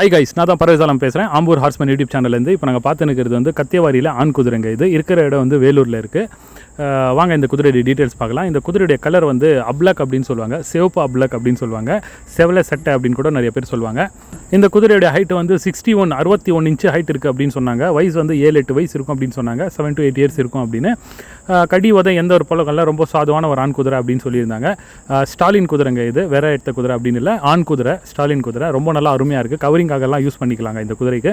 Hi guys நான் தான் பரவசாலம் பேசுகிறேன் ஆம்பூர் ஹார்ஸ்மேன் யூடியூப் சேனல்லேருந்து இப்போ நாங்கள் பார்த்து வந்து கத்தியவாரியில் ஆண் குதிரைங்க. இது இருக்கிற இடம் வந்து வேலூரில் இருக்குது வாங்க இந்த குதிரையுடைய டீட்டெயில்ஸ் பார்க்கலாம். இந்த குதிரையுடைய கலர் வந்து அப்ளக் அப்படின்னு சொல்லுவாங்க. சிவப்பு அப்ளக் அப்படின்னு சொல்லுவாங்க. செவலை சட்டை அப்படின்னு கூட நிறைய பேர் சொல்லுவாங்க. இந்த குதிரையுடைய ஹைட் வந்து சிக்ஸ்டி ஒன் அறுபத்தி ஒன் இன்ச்சு ஹைட் இருக்குது அப்படின்னு சொன்னாங்க. வயசு வந்து ஏழு எட்டு வயசு இருக்கும் அப்படின்னு சொன்னாங்க. செவன் டு எயிட் இயர்ஸ் இருக்கும் அப்படின்னு. கடி உதம் எந்த ஒரு பழக்கம்லாம் ரொம்ப சாதுவான ஒரு ஆண் குதிரை அப்படின்னு சொல்லியிருந்தாங்க. ஸ்டாலின் குதிரைங்க இது. வேற எடுத்த குதிரை அப்படின்னு இல்லை. ஆண் குதிரை ஸ்டாலின் குதிரை. ரொம்ப நல்லா அருமையாக இருக்குது கவரிங்காகலாம் யூஸ் பண்ணிக்கலாங்க இந்த குதிரைக்கு.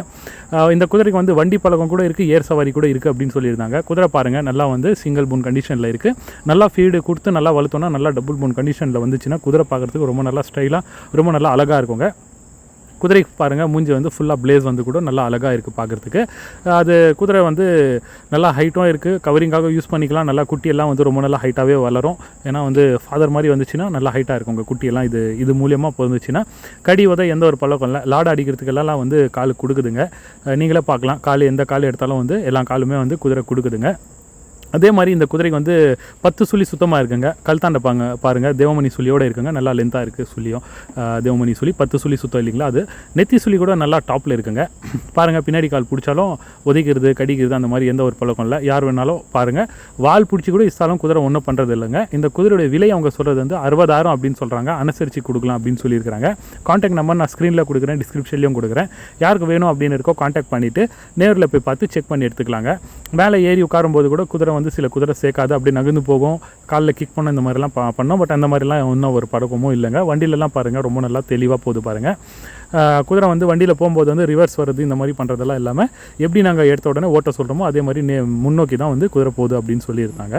இந்த குதிரைக்கு வந்து வண்டி பழக்கம் கூட இருக்குது ஏர் சவாரி கூட இருக்குது அப்படின்னு சொல்லியிருந்தாங்க. குதிரை பாருங்கள் நல்லா வந்து சிங்கிள் பூன் கண்டிஷனில் இருக்குது நல்லா ஃபீடு கொடுத்து நல்லா வளர்த்தோன்னா நல்லா டபுள் பூன் கண்டிஷனில் வந்துச்சுன்னா குதிரை பார்க்குறதுக்கு ரொம்ப நல்லா ஸ்டைலாக ரொம்ப நல்லா அழகாக இருக்குங்க. குதிரைக்கு பாருங்கள் மூஞ்சி வந்து ஃபுல்லாக பிளேஸ் வந்து கூட நல்லா அழகாக இருக்குது பார்க்குறதுக்கு. அது குதிரை வந்து நல்லா ஹைட்டும் இருக்குது கவரிங்காக யூஸ் பண்ணிக்கலாம். நல்லா குட்டியெல்லாம் வந்து ரொம்ப நல்லா ஹைட்டாகவே வளரும். ஏன்னா வந்து ஃபாதர் மாதிரி வந்துச்சுன்னா நல்லா ஹைட்டாக இருக்கும் உங்கள் குட்டியெல்லாம் இது இது மூலியமாக பிறந்துச்சுன்னா கடி உத எந்த ஒரு பழக்கம் இல்லை லாடு அடிக்கிறதுக்கெல்லாம் வந்து கால் கொடுக்குதுங்க. நீங்களே பார்க்கலாம். கால் எந்த கால் எடுத்தாலும் வந்து எல்லா காலுமே வந்து குதிரை கொடுக்குதுங்க. அதே மாதிரி இந்த குதிரைக்கு வந்து பத்து சுழி சுத்தமாக இருக்குங்க. கல்தாண்ட பாங்க பாருங்கள் தேவமணி சுழியோடு இருக்குங்க. நல்லா லென்த்தாக இருக்குது சுழியும். தேவமணி சுழி பத்து சுழி சுத்தம் இல்லைங்களா? அது நெத்தி சுழி கூட நல்லா டாப்பில் இருக்குங்க. பாருங்கள் பின்னாடி கால் பிடிச்சாலும் உதைக்கிறது கடிக்கிறது அந்த மாதிரி எந்த ஒரு பழக்கம் இல்லை. யார் வேணாலும் பாருங்கள் வால் பிடிச்சி கூட இஸ்தாலும் குதிரை ஒன்றும் பண்ணுறது இல்லைங்க. இந்த குதிரையுடைய விலை அவங்க சொல்கிறது வந்து அறுபதாயிரம் அப்படின்னு சொல்கிறாங்க அனுசரித்து கொடுக்கலாம் அப்படின்னு சொல்லியிருக்கிறாங்க. காண்டாக்ட் நம்பர் நான் ஸ்க்ரீனில் கொடுக்குறேன் டிஸ்கிரிப்ஷன்லையும் கொடுக்குறேன். யாருக்கு வேணும் அப்படின்னு இருக்கோ காண்டாக்ட் பண்ணிவிட்டு நேரில் போய் பார்த்து செக் பண்ணி எடுத்துக்கலாங்க. மேலே ஏறி உட்காரும்போது கூட குதிரை வந்து சில குதிரை சேர்க்காது அப்படியே நகர்ந்து போகும். காலில் கிக் பண்ண இந்த மாதிரிலாம் பா பண்ணோம். பட் அந்த மாதிரிலாம் இன்னும் ஒரு பழக்கமும் இல்லைங்க. வண்டியிலலாம் பாருங்கள் ரொம்ப நல்லா தெளிவாக போகுது பாருங்கள் குதிரை வந்து வண்டியில் போகும்போது வந்து ரிவர்ஸ் வருது இந்த மாதிரி பண்ணுறதெல்லாம் இல்லாமல் எப்படி நாங்கள் எடுத்த உடனே ஓட்ட சொல்கிறோமோ அதே மாதிரி நே முன்னோக்கி தான் வந்து குதிரை போகுது அப்படின்னு சொல்லியிருந்தாங்க.